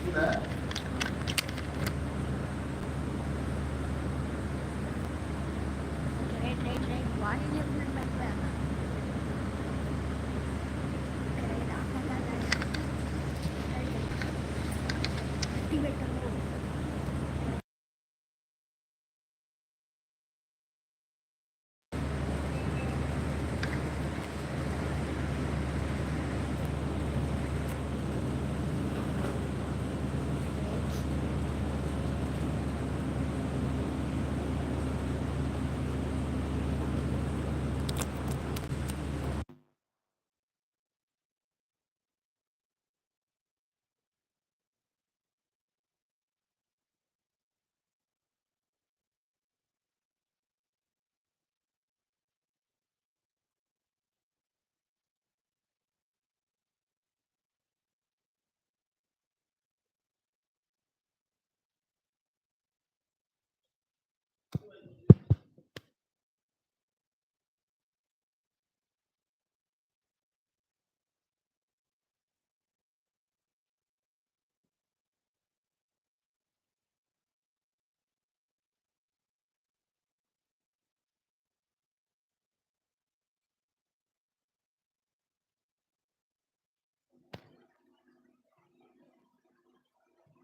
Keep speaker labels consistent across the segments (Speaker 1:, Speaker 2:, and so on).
Speaker 1: ಇಲ್ಲ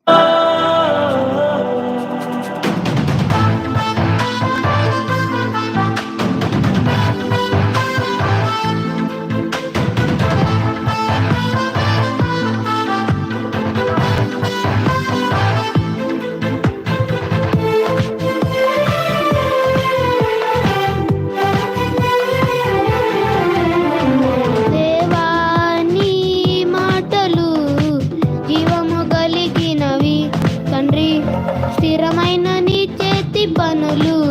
Speaker 2: దేవాని స్థిరమైన నీ చేతి పనులు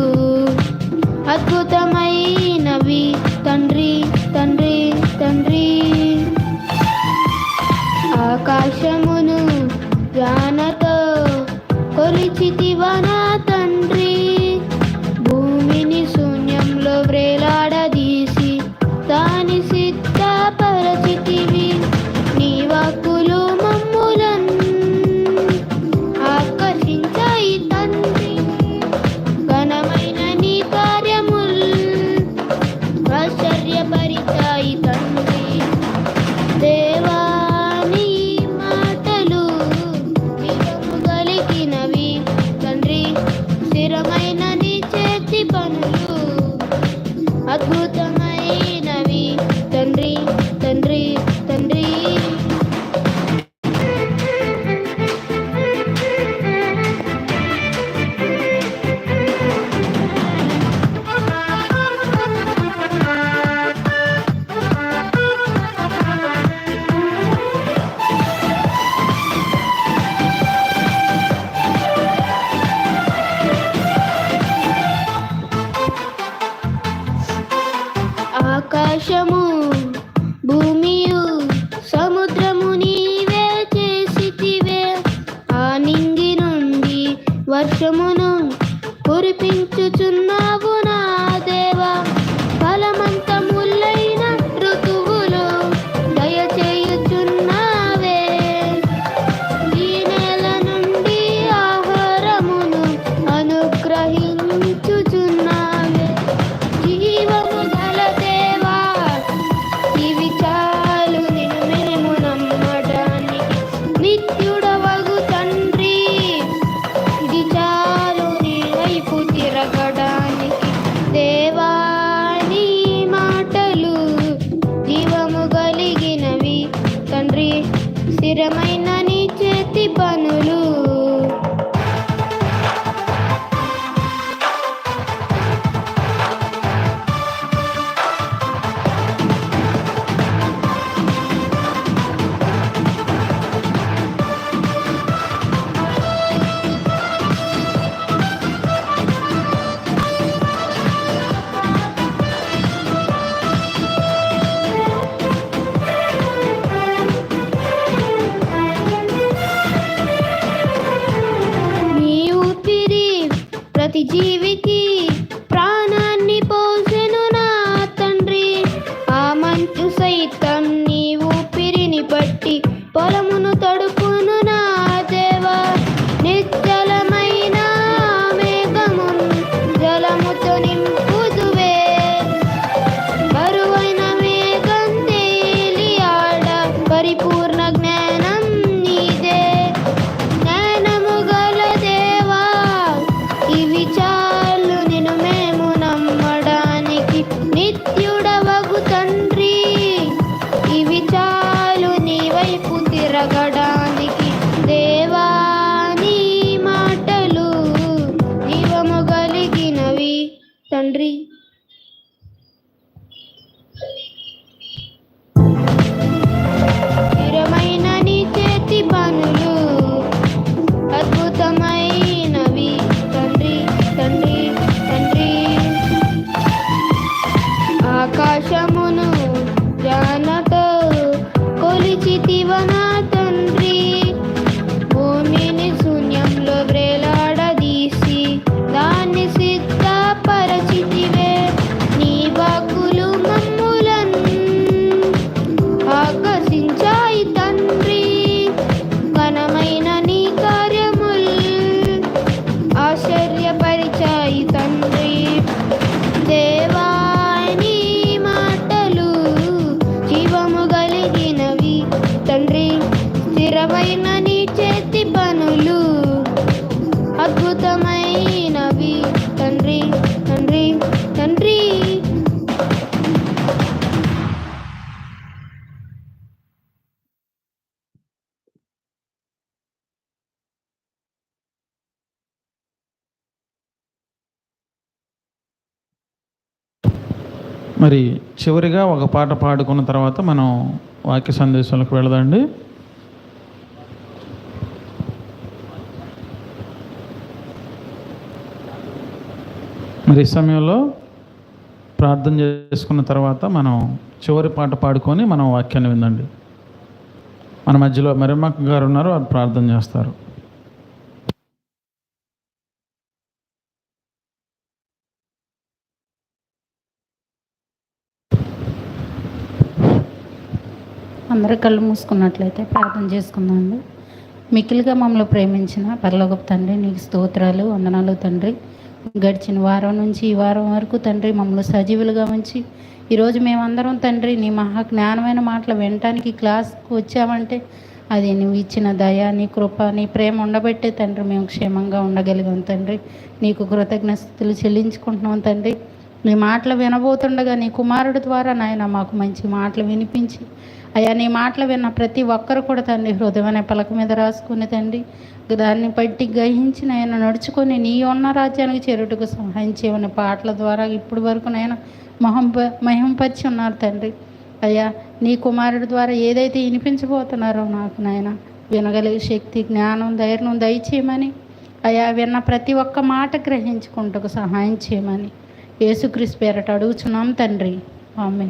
Speaker 2: తిరగడానికి దేవాని మాటలు జీవము కలిగినవి. తండ్రి
Speaker 3: మరి చివరిగా ఒక పాట పాడుకున్న తర్వాత మనం వాక్య సందేశాలకు వెళదండి మరి ఈ సమయంలో ప్రార్థన చేసుకున్న తర్వాత మనం చివరి పాట పాడుకొని మనం వాక్యాన్ని విందండి. మన మధ్యలో మరిమక్క గారు ఉన్నారు వారు ప్రార్థన చేస్తారు.
Speaker 4: అందరూ కళ్ళు మూసుకున్నట్లయితే ప్రార్థన చేసుకుందామండి. మిక్కిలిగా మమ్మల్ని ప్రేమించిన పరలోకపు తండ్రి నీకు స్తోత్రాలు వందనాలు తండ్రి. గడిచిన వారం నుంచి ఈ వారం వరకు తండ్రి మమ్మల్ని సజీవులుగా ఉంచి ఈరోజు మేమందరం తండ్రి నీ మహా జ్ఞానమైన మాటలు వినటానికి క్లాస్కి వచ్చామంటే అది నువ్వు ఇచ్చిన దయ నీ కృప నీ ప్రేమ ఉండబట్టే తండ్రి మేము క్షేమంగా ఉండగలిగాం తండ్రి. నీకు కృతజ్ఞతలు చెల్లించుకుంటున్నాం తండ్రి. నీ మాటలు వినబోతుండగా నీ కుమారుడు ద్వారా నాయన మాకు మంచి మాటలు వినిపించి అయ్యా నీ మాటలు విన్న ప్రతి ఒక్కరు కూడా తండ్రి హృదయం అనే పలక మీద రాసుకుని తండ్రి దాన్ని బట్టి గ్రహించి నాయన నడుచుకొని నీ ఉన్న రాజ్యానికి చేరుటకు సహాయం చేయమని పాటల ద్వారా ఇప్పటి వరకు నాయన మహం మహింపరిచి ఉన్నారు తండ్రి. అయ్యా నీ కుమారుడి ద్వారా ఏదైతే వినిపించబోతున్నారో నాకు నాయన వినగలిగే శక్తి జ్ఞానం ధైర్యం దయచేయమని అయ్యా విన్న ప్రతి ఒక్క మాట గ్రహించుకుంటకు సహాయం చేయమని యేసుక్రీస్ పేరట అడుగుచున్నాం తండ్రి. ఆమె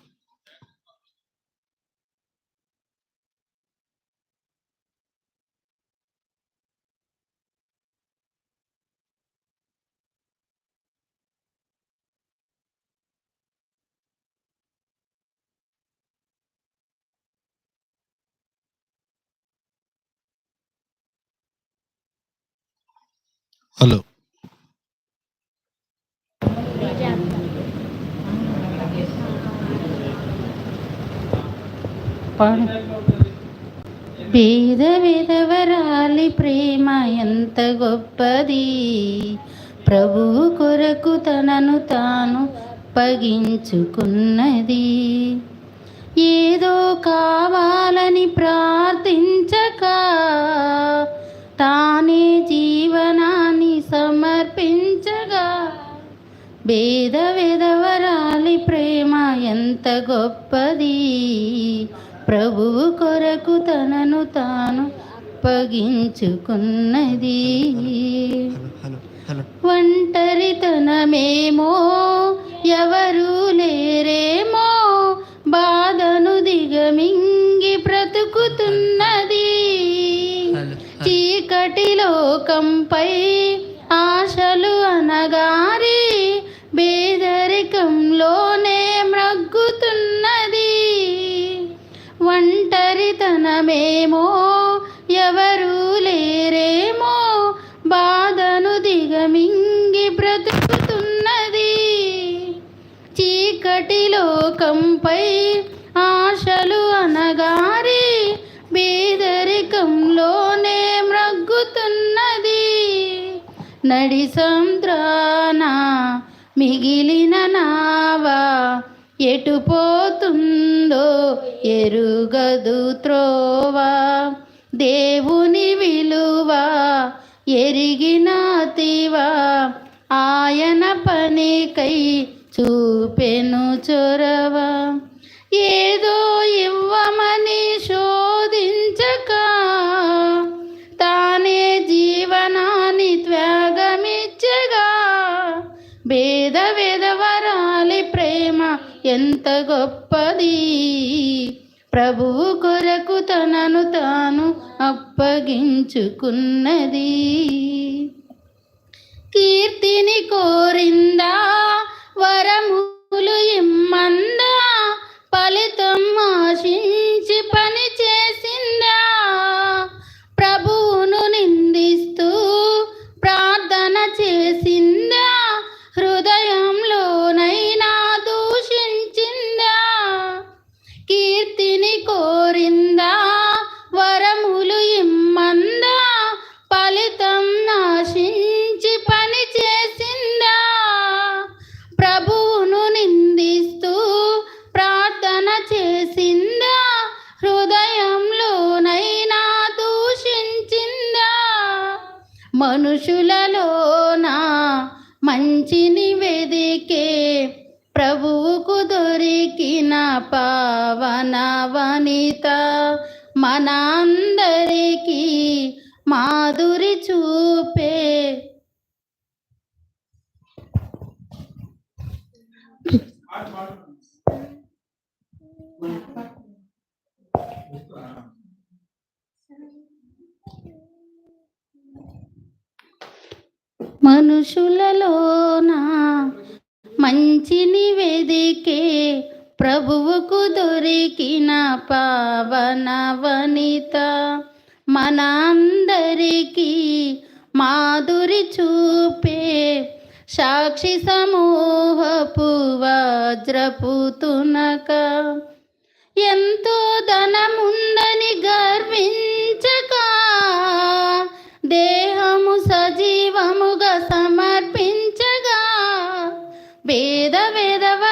Speaker 5: hello.
Speaker 4: పేద విధవరాలి ప్రేమ ఎంత గొప్పది. ప్రభువు కొరకు తనను తాను పగించుకున్నది. ఏదో కావాలని ప్రార్థించక తానే జీవనాన్ని సమర్పించగా. భేద విధవరాలి ప్రేమ ఎంత గొప్పది. ప్రభువు కొరకు తనను తాను పగించుకున్నది ఒంటరితనమేమో ఎవరు లేరేమో బాధను దిగమింగి బ్రతుకుతున్నది. చీకటి లోకంపై ఆశలు అనగారి బేదరికంలోనే మ్రగ్గుతున్నది. ఒంటరితనమేమో ఎవరు లేరేమో బాధను దిగమింగి బ్రతుకుతున్నది. చీకటి లోకంపై నడి సంద్రాన మిగిలిన నావా ఎటు పోతుందో ఎరుగదు త్రోవా. దేవుని విలువ ఎరిగినాతివా ఆయన పనికై చూపెను చొరవ. ఏ ఎంత గొప్పది. ప్రభువు కొరకు తనను తాను అప్పగించుకున్నది. కీర్తిని కోరిందా వరములు ఇమ్మందా పలి మనుషులలోనా మంచిని వెదికే ప్రభువుకు దొరికిన పావన వనిత మనందరికీ మాధురి చూపే. మనుషులలోన? మంచిని వెదికే ప్రభువుకు దొరికిన పావన వనిత. మనందరికీ మాధురి చూపే సాక్షి సమూహపు వజ్రపుతునక. ఎంతో ధనముందని గర్వించక దేహము పేద వేదవ